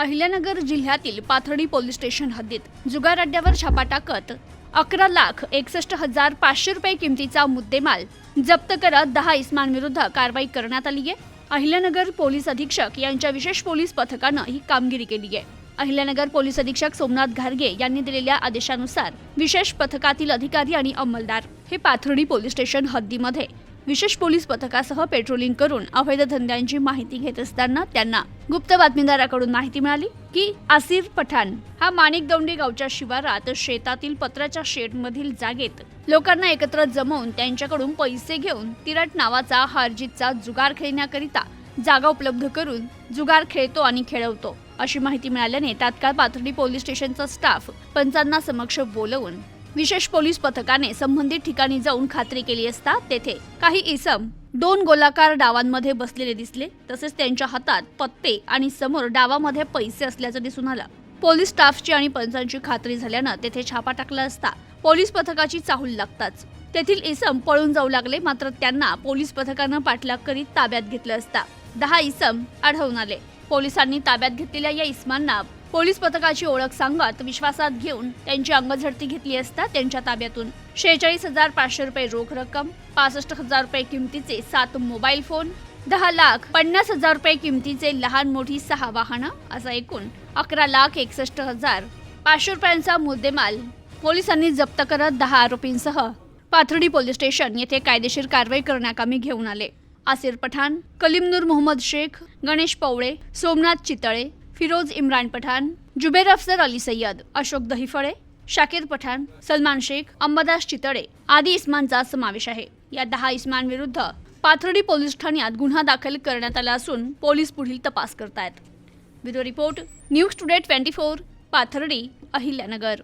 अहिल्यानगर जिल्ह्यातील Pathardi police station हद्दीत जुगार अड्ड्यावर छापा टाकत अकरा लाख एकसष्ट हजार पाचशे रुपये किमतीचा मुद्देमाल जप्त करत दहा इस्मांविरुद्ध कारवाई करण्यात आली आहे. अहिल्यानगर पोलीस अधीक्षक यांच्या विशेष पोलीस पथकानं ही कामगिरी केली आहे. अहिल्यानगर पोलीस अधीक्षक सोमनाथ घारगे यांनी दिलेल्या आदेशानुसार विशेष पथकातील अधिकारी आणि अंमलदार हे पाथर्डी पोलीस स्टेशन हद्दीमध्ये विशेष पोलीस पथकासह पेट्रोलिंग करून अवैध धंद्यांची माहिती घेत असताना त्यांना गुप्त बातमीदाराकडून माहिती मिळाली की आसिर पठाण हा माणिक दौंडी गावच्या शिवारात शेतातील पत्राच्या शेडमधील जागेत लोकांना एकत्र जमवून त्यांच्याकडून पैसे घेऊन तिरट नावाचा हारजीतचा जुगार खेळण्याकरिता जागा उपलब्ध करून जुगार खेळतो आणि खेळवतो. अशी माहिती मिळाल्याने तात्काळ पाथर्डी पोलीस स्टेशनचा स्टाफ पंचांना समक्ष बोलवून विशेष पोलीस पथकाने संबंधित ठिकाणी जाऊन खात्री केली असता तेथे काही इसम दोन गोलाकार डावांमध्ये बसलेले दिसले. तसेच त्यांच्या हातात पत्ते आणि समोर डावामध्ये पैसे असल्याचं दिसून आलं. पोलीस स्टाफची आणि पंचांची खात्री झाल्यानं तेथे छापा टाकला असता पोलीस पथकाची चाहूल लागताच. तेथील इसम पळून जाऊ लागले मात्र त्यांना पोलीस पथकानं पाठलाग करीत ताब्यात घेतलं असता. दहा इसम आढळून आले. पोलिसांनी ताब्यात घेतलेल्या या इसमांना पोलीस पथकाची ओळख सांगत विश्वासात घेऊन त्यांची अंगझडती घेतली असता त्यांच्या ताब्यातून शेहेचाळीस हजार पाचशे रुपये रोख रक्कम पासष्ट हजार रुपये किमतीचे सात मोबाईल फोन दहा लाख पन्नास हजार रुपये किमतीचे लहान मोठी सहा वाहनं असा एकूण अकरा लाख एकसष्ट हजार पाचशे रुपयांचा मुद्देमाल पोलिसांनी जप्त करत दहा आरोपींसह पाथर्डी पोलीस स्टेशन येथे कायदेशीर कारवाई करण्याकामी घेऊन आले. आसिर पठाण कलीमनूर मोहम्मद शेख गणेश पवळे सोमनाथ चितळे फिरोज इम्रान पठाण जुबेर अफसर अली सय्यद अशोक दहिफळे शाकीर पठाण सलमान शेख अंबादास चितळे आदी इस्मांचा समावेश आहे. या दहा इस्मांविरुद्ध पाथर्डी पोलीस ठाण्यात गुन्हा दाखल करण्यात आला असून पोलीस पुढील तपास करतायत. Bureau report news today twenty four Pathardi Ahilyanagar.